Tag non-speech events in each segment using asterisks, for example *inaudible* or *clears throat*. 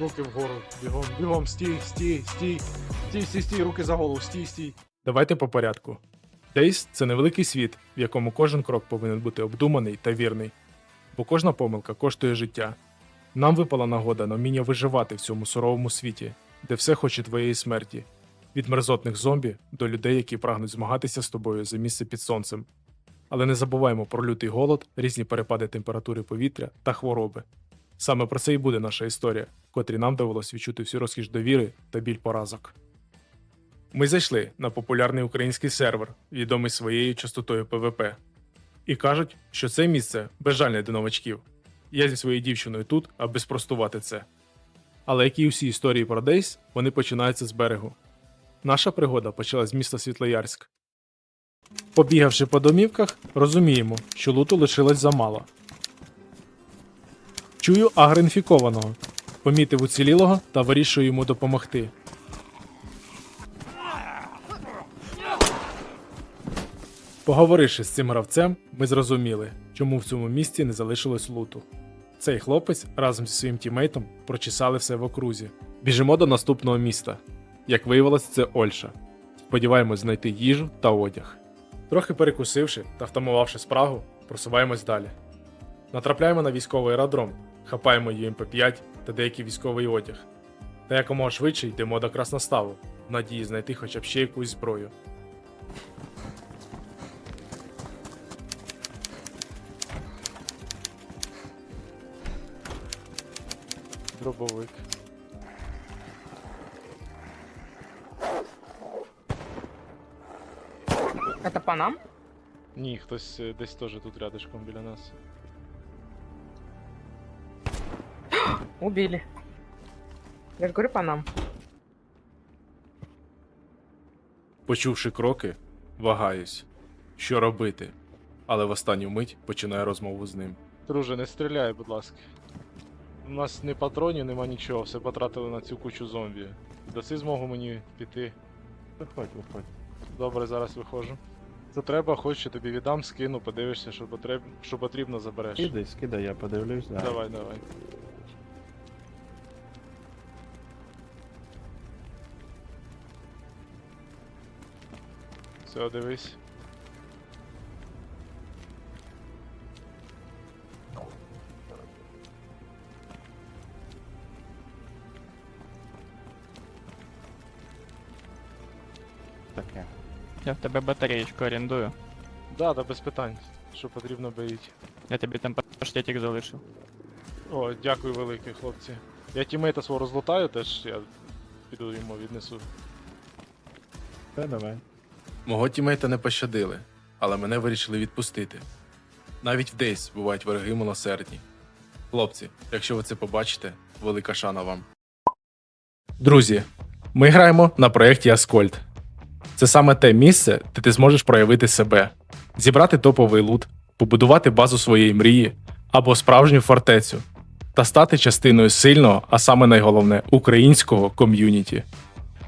Руки вгору, бігом, бігом, стій, стій, стій, стій, стій, стій, руки за голову, стій, стій. Давайте по порядку. Дейс це невеликий світ, в якому кожен крок повинен бути обдуманий та вірний, бо кожна помилка коштує життя. Нам випала нагода на вміння виживати в цьому суровому світі, де все хоче твоєї смерті, від мерзотних зомбі до людей, які прагнуть змагатися з тобою за місце під сонцем. Але не забуваємо про лютий голод, різні перепади температури повітря та хвороби. Саме про це і буде наша історія, в котрій нам довелось відчути всю розкіш довіри та біль поразок. Ми зайшли на популярний український сервер, відомий своєю частотою ПВП. І кажуть, що це місце безжальне для новачків. Я зі своєю дівчиною тут, аби спростувати це. Але як і усі історії про Дейс, вони починаються з берегу. Наша пригода почалась з міста Світлоярськ. Побігавши по домівках, розуміємо, що луту лишилось замало. Чую агроінфікованого. Помітив уцілілого та вирішую йому допомогти. Поговоривши з цим гравцем, ми зрозуміли, чому в цьому місці не залишилось луту. Цей хлопець разом зі своїм тімейтом прочесали все в окрузі. Біжимо до наступного міста. Як виявилось, це Ольша. Сподіваємось знайти їжу та одяг. Трохи перекусивши та втамувавши спрагу, просуваємось далі. Натрапляємо на військовий аеродром, хапаємо ЮМП-5 та деякий військовий одяг. Та якомога швидше йдемо до Красноставу, в надії знайти хоча б ще якусь зброю. Дробовик. Это по нам? Ні, хтось е, десь теж тут рядышком біля нас. Убили. Я же говорю по нам. Почувши кроки, вагаюсь, що робити, але в останню мить починаю розмову з ним. Друже, не стріляй, будь ласка. У нас ні патронів, нема нічого, все потратили на цю кучу зомбі. Даси змогу мені піти. Виходь, виходь. Добре, зараз виходжу. Це треба, хоч я тобі віддам, скину, подивишся, що, потреб... що потрібно забереш. Скидай, скидай, я подивлюсь, да. Давай, давай. Все, дивись. Таке. Я в тебе батареєчку орендую. Да, да, без питань. Що потрібно беріть. Я тобі там паштетик залишив. О, дякую велике, хлопці. Я тімейта свого розлутаю, теж я піду йому віднесу. Та давай. Мого тімейта не пощадили, але мене вирішили відпустити. Навіть в бувають вороги милосердні. Хлопці, якщо ви це побачите, велика шана вам. Друзі, ми граємо на проєкті Аскольд. Це саме те місце, де ти зможеш проявити себе, зібрати топовий лут, побудувати базу своєї мрії або справжню фортецю та стати частиною сильного, а саме найголовне українського ком'юніті.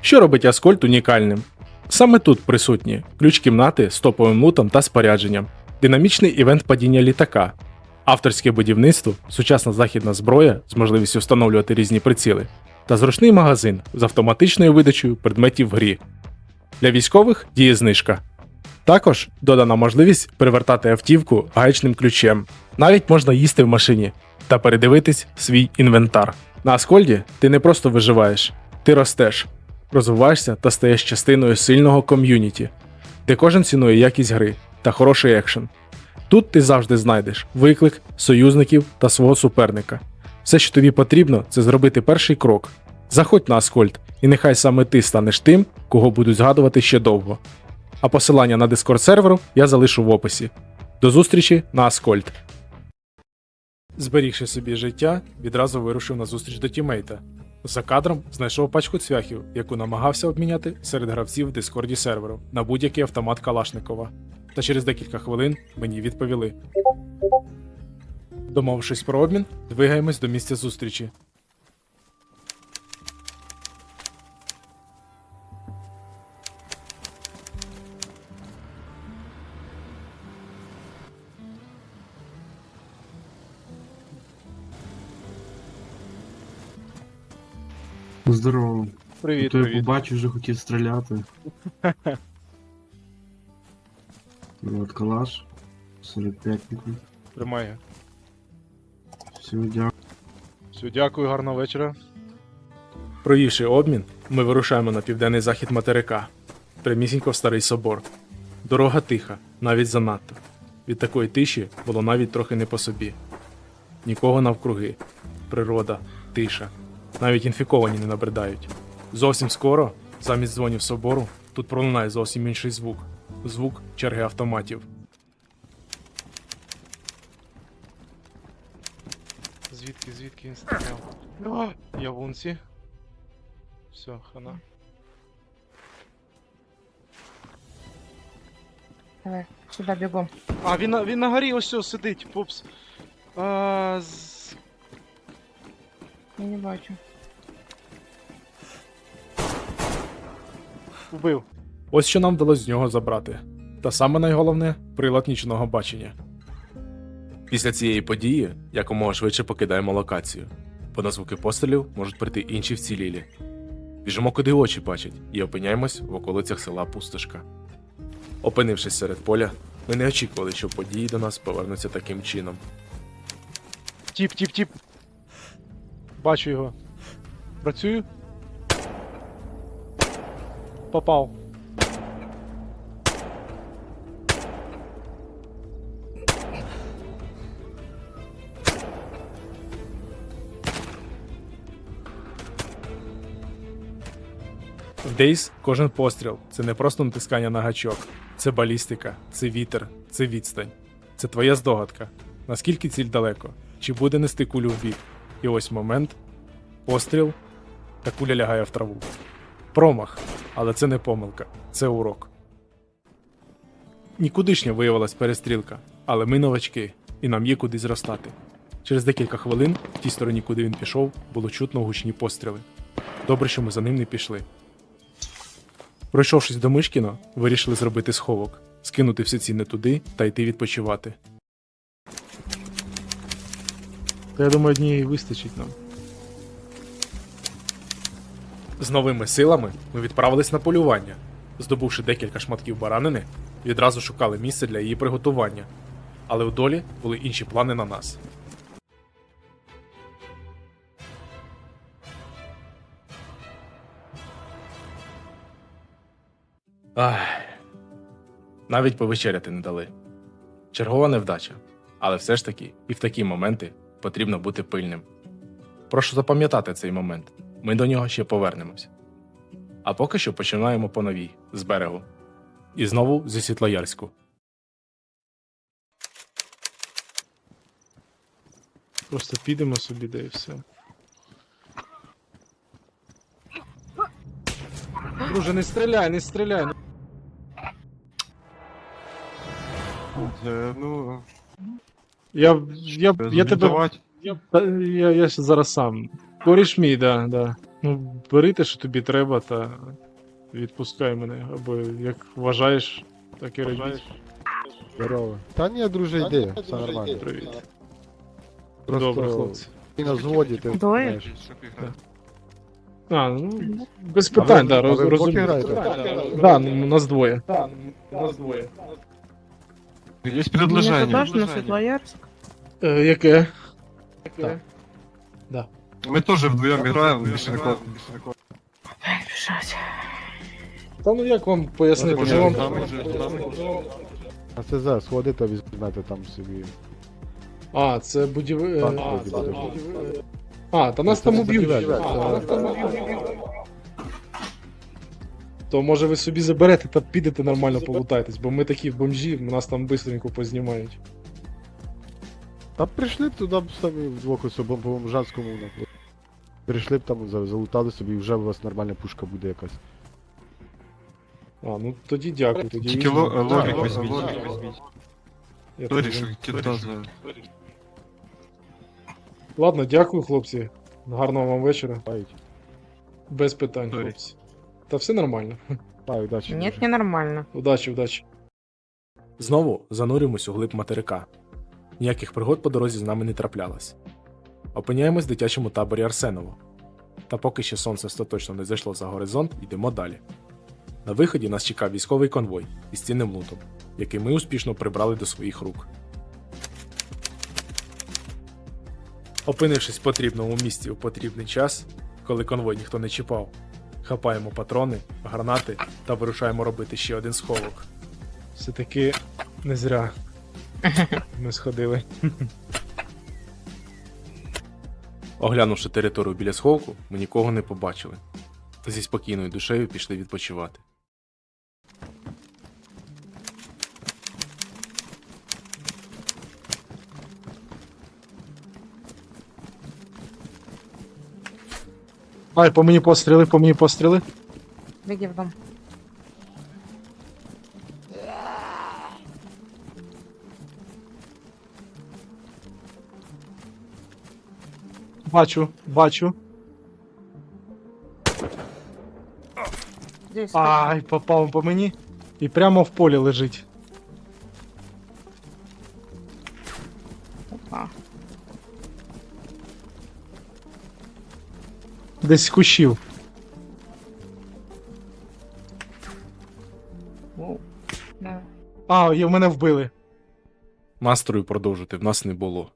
Що робить Аскольд унікальним? Саме тут присутні ключ кімнати з топовим лутом та спорядженням, динамічний івент падіння літака, авторське будівництво, сучасна західна зброя з можливістю встановлювати різні приціли, та зручний магазин з автоматичною видачею предметів в грі. Для військових діє знижка. Також додана можливість перевертати автівку гаечним ключем. Навіть можна їсти в машині та передивитись свій інвентар. На Аскольді ти не просто виживаєш, ти ростеш розвиваєшся та стаєш частиною сильного ком'юніті, де кожен цінує якість гри та хороший екшен. Тут ти завжди знайдеш виклик, союзників та свого суперника. Все, що тобі потрібно, це зробити перший крок. Заходь на Аскольд, і нехай саме ти станеш тим, кого будуть згадувати ще довго. А посилання на дискорд серверу я залишу в описі. До зустрічі на Аскольд. Зберігши собі життя, відразу вирушив на зустріч до тімейта, за кадром знайшов пачку цвяхів, яку намагався обміняти серед гравців в дискорді серверу на будь-який автомат Калашникова. Та через декілька хвилин мені відповіли. Домовившись про обмін, двигаємось до місця зустрічі. Здорово. Привіт, То я привіт. побачив, вже хотів стріляти. *laughs* От калаш. 45 Тримай. Все, дякую. Все, дякую, гарного вечора. Провівши обмін, ми вирушаємо на південний захід материка, прямісінько в старий собор. Дорога тиха, навіть занадто. Від такої тиші було навіть трохи не по собі. Нікого навкруги, природа, тиша. Навіть інфіковані не набридають. Зовсім скоро, замість дзвонів собору, тут пролунає зовсім інший звук звук черги автоматів. Звідки, звідки він стріляв? Я в унці. Все, хана. Давай, сюда бегом. А, він, на- він на горі ось ось сидить, попс. А, з... Я не бачу. Вбив. Ось що нам вдалося з нього забрати. Та саме найголовне прилад нічного бачення. Після цієї події якомога швидше покидаємо локацію, бо на звуки пострілів можуть прийти інші вцілілі. Біжимо куди очі бачать і опиняємось в околицях села Пустошка. Опинившись серед поля, ми не очікували, що події до нас повернуться таким чином. Тіп, тіп, тіп. Бачу його. Працюю. Попав. В Дейс кожен постріл це не просто натискання на гачок, це балістика, це вітер, це відстань. Це твоя здогадка. Наскільки ціль далеко? Чи буде нести кулю в бік? І ось момент. Постріл, та куля лягає в траву. Промах, але це не помилка, це урок. Нікудишня виявилась перестрілка, але ми новачки, і нам є куди зростати. Через декілька хвилин, в тій стороні, куди він пішов, було чутно гучні постріли. Добре, що ми за ним не пішли. Пройшовшись до Мишкіна, вирішили зробити сховок, скинути все цінне туди та йти відпочивати. Та я думаю, однієї вистачить нам. З новими силами ми відправились на полювання. Здобувши декілька шматків баранини, відразу шукали місце для її приготування. Але у долі були інші плани на нас. Ах. Навіть повечеряти не дали. Чергова невдача. Але все ж таки, і в такі моменти потрібно бути пильним. Прошу запам'ятати цей момент. Ми до нього ще повернемось. А поки що починаємо по новій з берегу. І знову зі Світлоярську. Просто підемо собі, де і все. Друже, не стріляй, не стріляй. ну. Це, ну, Я, я, я тебе. Та Я, я ще зараз сам. Коріш мій, да, да. Ну, бери те, що тобі треба, та відпускай мене. Або як вважаєш, так і робіть. Здорово. Та ні, друже, йди, все нормально. Привіт. Просто Добре, хлопці. Ти на зводі, ти Двоє? знаєш. А, ну, без питань, да, роз, ви в розумію. поки граєте? Да, ну, нас двоє. Є Мне предложення. туда же на Светлоярск. Е, яке? Ми теж вдвоєм граємо, більше кладемо. Бежать. Та ну як вам пояснити? Ми вам... з нами вже, з нами. На ЦЗ сходите, візьмете там собі. А, це будів... Танк А, вроді буде. а, та нас там уб'ють. А, це- нас там уб'ють. То може ви собі заберете та підете нормально полутайтесь, бо ми такі бомжі, нас там бистренько познімають. Та прийшли б туди б самі вдвох особом по бомжанському нахуй. Прийшли б там, залутали собі, і вже у вас нормальна пушка буде якась. А, ну тоді дякую. Тоді Тільки візьму. ло- логік Так, візьміть. Я Сорі, тоді- що кіта знаю. Ладно, дякую, хлопці. Гарного вам вечора. Пають. Без питань, Сорі. хлопці. Та все нормально. Пай, удачі. Нет, друже. ненормально. Удачі, удачі. Знову занурюємось у глиб материка. Ніяких пригод по дорозі з нами не траплялось. Опиняємось в дитячому таборі Арсеново. Та поки ще сонце остаточно не зайшло за горизонт, йдемо далі. На виході нас чекав військовий конвой із цінним лутом, який ми успішно прибрали до своїх рук. Опинившись в потрібному місці у потрібний час, коли конвой ніхто не чіпав, хапаємо патрони, гранати та вирушаємо робити ще один сховок. Все-таки не зря. Ми сходили. Оглянувши територію біля сховку, ми нікого не побачили. Зі спокійною душею пішли відпочивати. Ай, по мені постріли, по мені постріли. Беги в дом. Бачу, бачу. Здесь. Ай, попав по мені. І прямо в полі лежить. Опа. Десь з кущів. Воу. Да. А, і в мене вбили. Настрою продовжити в нас не було.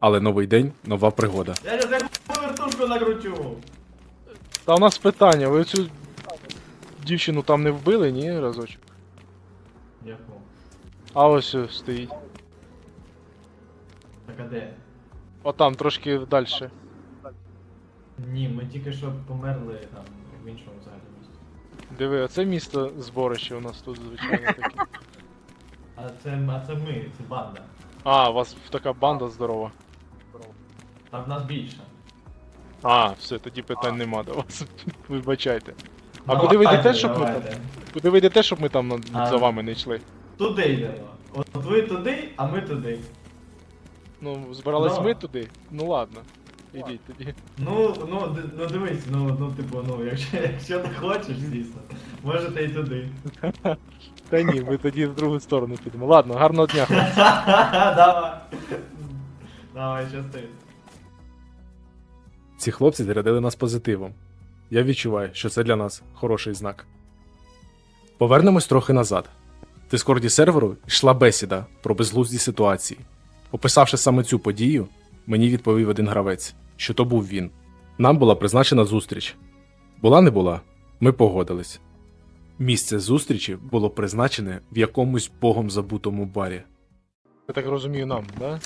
Але новий день, нова пригода. Я як вертушку накручу. Та у нас питання, ви цю дівчину там не вбили, ні, разочок? Яку? А ось ось стоїть. Так а де? Отам, трошки далі. Ні, ми тільки що померли там в іншому взагалі місці. Диви, оце місто зборище у нас тут, звичайно, таке. А це, а це ми, це банда. А, у вас така банда здорова. Там нас більше. А, все, тоді питань нема до вас. *laughs* Вибачайте. А Давайте, куди ви йдете, щоб ми там. давайте. Куди ви йдете, щоб ми там А. за вами не йшли? Туди йдемо. От ви туди, а ми туди. Ну, збирались Да. ми туди? Ну ладно. Ідіть тоді. Ну, ну, ди- ну дивись, ну, ну типу, ну, якщо, *laughs* якщо ти хочеш, звісно, можете і туди. *laughs* Та ні, ми тоді в другу сторону підемо. Ладно, гарного дня. Давай. Давай, щасти. Ці хлопці зарядили нас позитивом. Я відчуваю, що це для нас хороший знак. Повернемось трохи назад. В Дискорді серверу йшла бесіда про безглузді ситуації. Описавши саме цю подію, мені відповів один гравець, що то був він. Нам була призначена зустріч. Була не була, ми погодились. Місце зустрічі було призначене в якомусь богом забутому барі. Я так розумію, нам, да?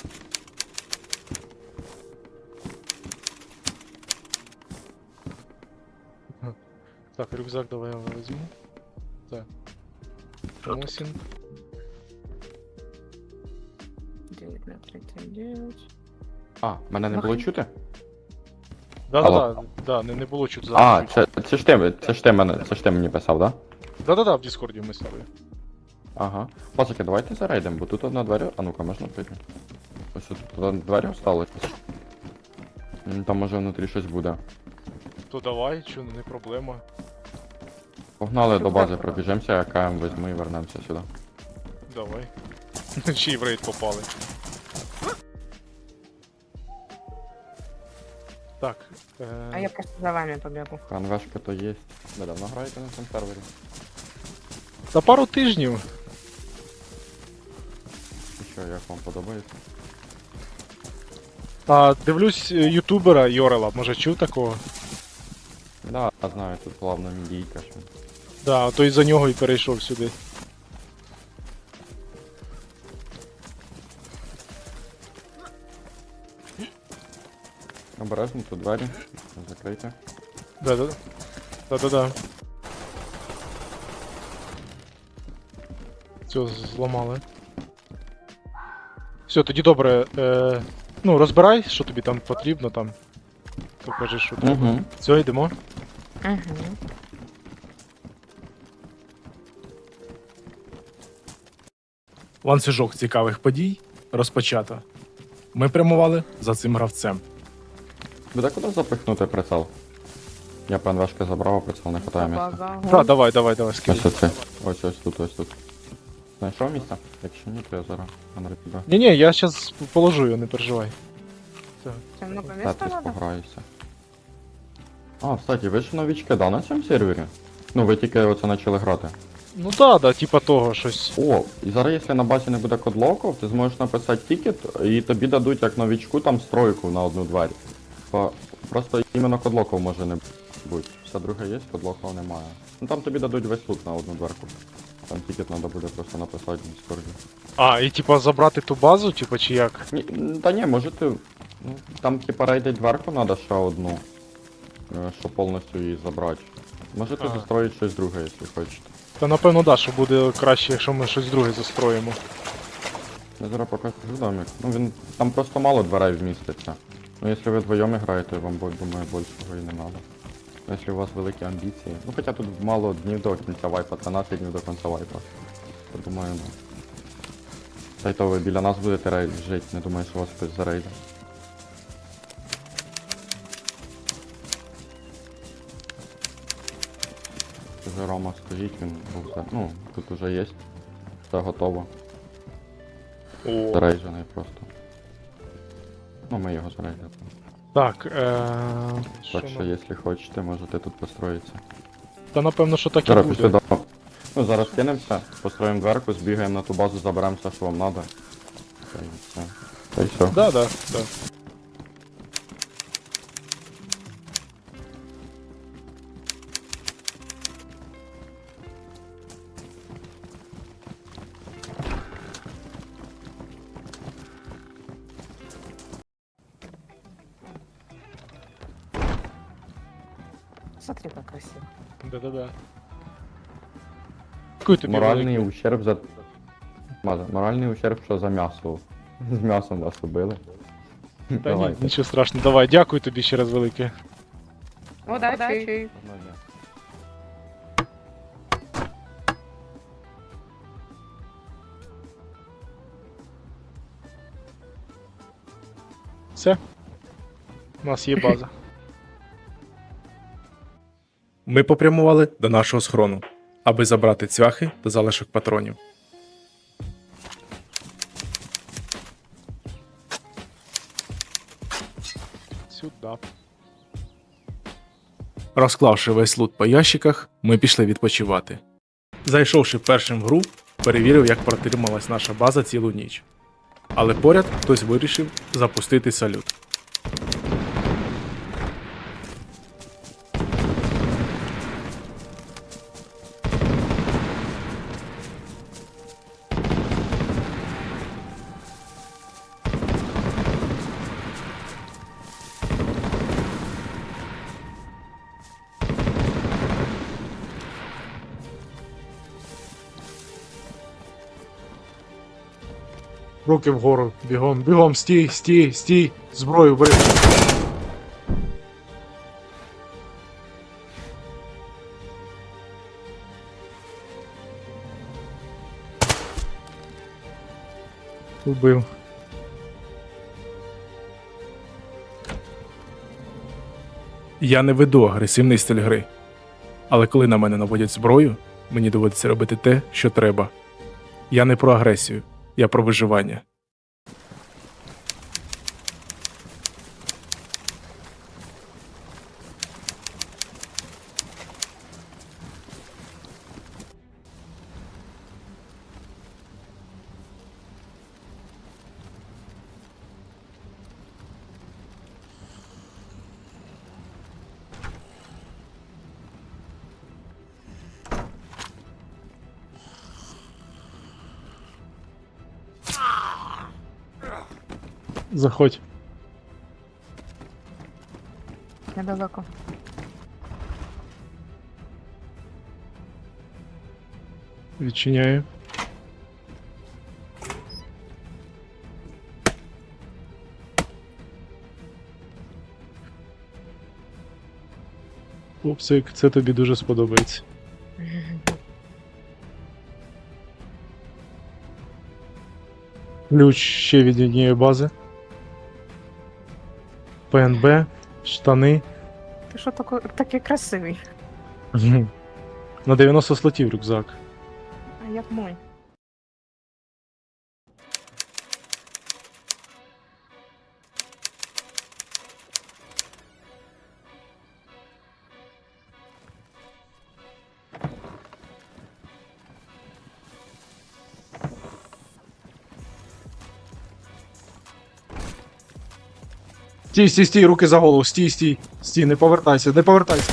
Так, рюкзак давай я возьму. Так. Мосин. 9 на 39. А, мене не було чути? Да-да-да, да, не, не було чуть А, це, це ж ти, це ж ти мене, це ж ти мені писав, да? Да-да-да, в Дискорді ми з тобою. Ага. Пацаки, давайте зарейдемо, бо тут одна двері. А ну-ка, можна прийти? Ось тут одна двері осталось. М, Там може внутрі щось буде. То давай, чо, не проблема. Погнали до бази, пробіжемося, я КМ візьму і вернемося сюди. Давай. *laughs* Ще й в рейд попали. Так. Е... А я просто за вами побегу. КНВшка то є. Ви давно граєте на цьому сервері? За пару тижнів. І що, як вам подобається? А, дивлюсь е, ютубера Йорела, може чув такого? Да, знаю, тут главна мідійка. Що... Да, то й за нього і перейшов сюди. Обережно, тут двері. Закрийте. Да-да. Да-да-да. Все, зламали. Все, тоді добре. Е, ну, розбирай, що тобі там потрібно там. Покажи, що треба. Угу. Все, йдемо. Угу. Ланцюжок цікавих подій розпочато. Ми прямували за цим гравцем. Буде куди запихнути прицел? Я ПНВшки забрав, а прицел не хватає місця. Так, давай, давай, давай, скинь. Ось оце. Ось ось тут, ось тут. Знайшов місце? Якщо ні, то я зараз Андрій піду. Ні-ні, я зараз положу його, не переживай. Тебе много места Тетрис надо? пограюся. А, кстати, ви ж новічки, да, на цьому сервері? Ну, ви тільки оце почали грати. Ну да, да, типа того щось. О, і зараз, якщо на базі не буде кодлоків, ти зможеш написати тікет, і тобі дадуть як новічку там стройку на одну двері. По- Просто іменно кодлоків може не бути. Все друге є, кодлоків немає. Ну там тобі дадуть весь лут на одну дверку. Там тікет треба буде просто написати в Discord. А, і типа забрати ту базу, типа чи як? Ні, та ні, може ти. Ну, там типа рейдить дверку треба ще одну. е, Щоб повністю її забрати. Можете Ага. застроїти щось друге, якщо хочете. Та напевно да, що буде краще, якщо ми щось друге застроїмо. Я зараз покажу домик. Ну він. Там просто мало дверей вміститься. Ну якщо ви вдвоєм граєте, вам думаю більшого і не треба. Якщо у вас великі амбіції. Ну хоча тут мало днів до кінця вайпа, 13 днів до кінця вайпа. То думаю, ну. Та й то ви біля нас будете рейд жити, не думаю, що вас хтось зарейде. Рома стоїть, він був. Ну, тут уже є. Все готово. О. Зарейджений просто. Ну, ми його зарейдили. Так, е... Так що що, якщо хочете, можете тут построїтися. Та напевно, що так і Зараз після буде. до... Ну, зараз кинемося, построїмо дверку, збігаємо на ту базу, заберемо все, що вам треба. Та й все. Та й все. Да, да, да. Смотри, как красиво. Да-да-да. Дякую тобі Моральний ущерб за. Маза, моральний ущерб, що за м'ясо. З м'ясом нас убили. Та ні, Давайте. нічого страшного. Давай, дякую тобі ще раз велике. Дня. Все. У нас є база. Ми попрямували до нашого схрону, аби забрати цвяхи та залишок патронів. Сюда. Розклавши весь лут по ящиках, ми пішли відпочивати. Зайшовши першим в гру, перевірив, як протрималась наша база цілу ніч. Але поряд хтось вирішив запустити салют. Руки вгору, бігом, бігом, стій, стій, стій, зброю бери. Убив. Я не веду агресивний стиль гри. Але коли на мене наводять зброю, мені доводиться робити те, що треба. Я не про агресію, я про виживання. Заходь. Недалеко. Відчиняю. Пупсик, це тобі дуже сподобається. *laughs* Ключ ще від однієї бази. ПНБ, штани. Ти що тако- такий красивий? На 90 слотів рюкзак. А як мой. Стій, стій, стій, руки за голову, стій, стій. Стій, не повертайся, не повертайся.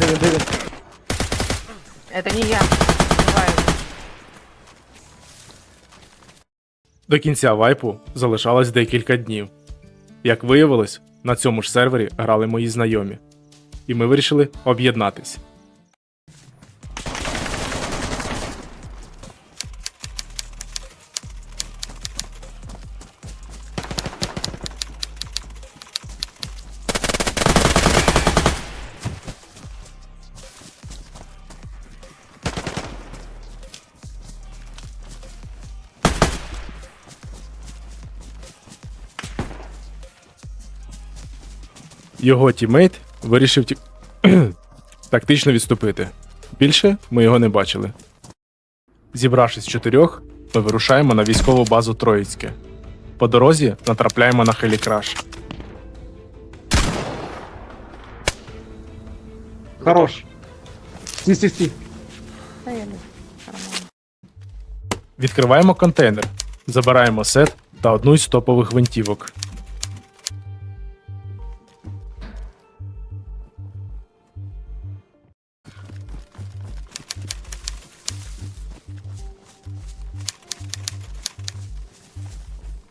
Він, де? Это не я. До кінця вайпу залишалось декілька днів. Як виявилось, на цьому ж сервері грали мої знайомі. І ми вирішили об'єднатись. Його тімейт вирішив ті... *clears throat* тактично відступити. Більше ми його не бачили. Зібравшись з чотирьох, ми вирушаємо на військову базу Троїцьке. По дорозі натрапляємо на хелікраш. Хорош. Да я не. Відкриваємо контейнер, забираємо сет та одну із топових гвинтівок.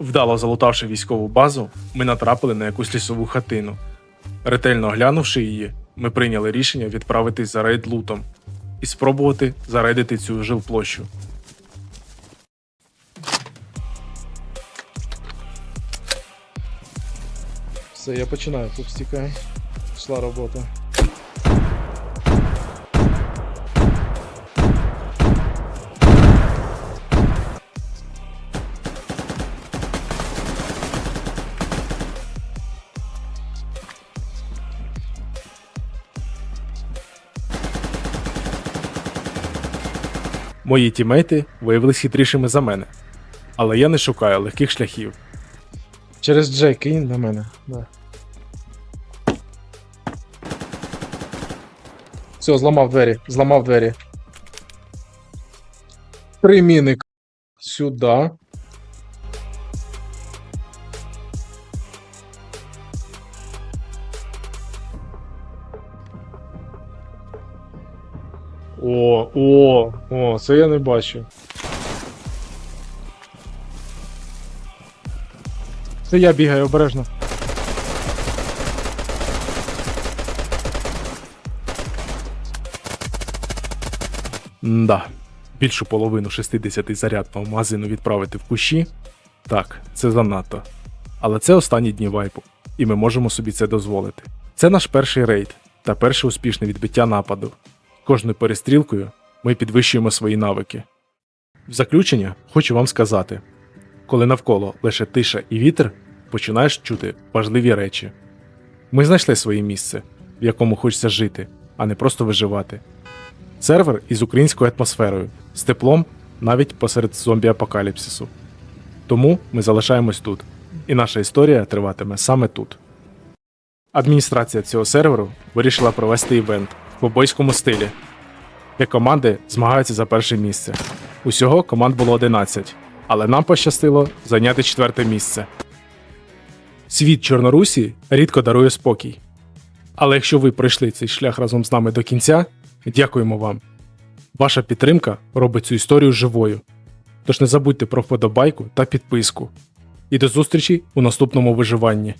Вдало залутавши військову базу, ми натрапили на якусь лісову хатину. Ретельно оглянувши її, ми прийняли рішення відправитись за рейд лутом і спробувати зарейдити цю жилплощу. Все, я починаю, тут стікає. Пішла робота. Мої тімейти виявилися хитрішими за мене, але я не шукаю легких шляхів. Через Джей кинь на мене. Да. Все, зламав двері, зламав двері. Три міни. к- О, о, о, це я не бачу. Це я бігаю обережно. Да, більшу половину 60 зарядного магазину відправити в кущі. Так, це занадто. Але це останні дні вайпу, і ми можемо собі це дозволити. Це наш перший рейд та перше успішне відбиття нападу. Кожною перестрілкою ми підвищуємо свої навики. В заключення хочу вам сказати: коли навколо лише тиша і вітер, починаєш чути важливі речі. Ми знайшли своє місце, в якому хочеться жити, а не просто виживати. Сервер із українською атмосферою, з теплом навіть посеред зомбі-апокаліпсису. Тому ми залишаємось тут, і наша історія триватиме саме тут. Адміністрація цього серверу вирішила провести івент в побойському стилі, де команди змагаються за перше місце. Усього команд було 11, але нам пощастило зайняти четверте місце. Світ Чорнорусі рідко дарує спокій. Але якщо ви пройшли цей шлях разом з нами до кінця, дякуємо вам. Ваша підтримка робить цю історію живою. Тож не забудьте про вподобайку та підписку. І до зустрічі у наступному виживанні.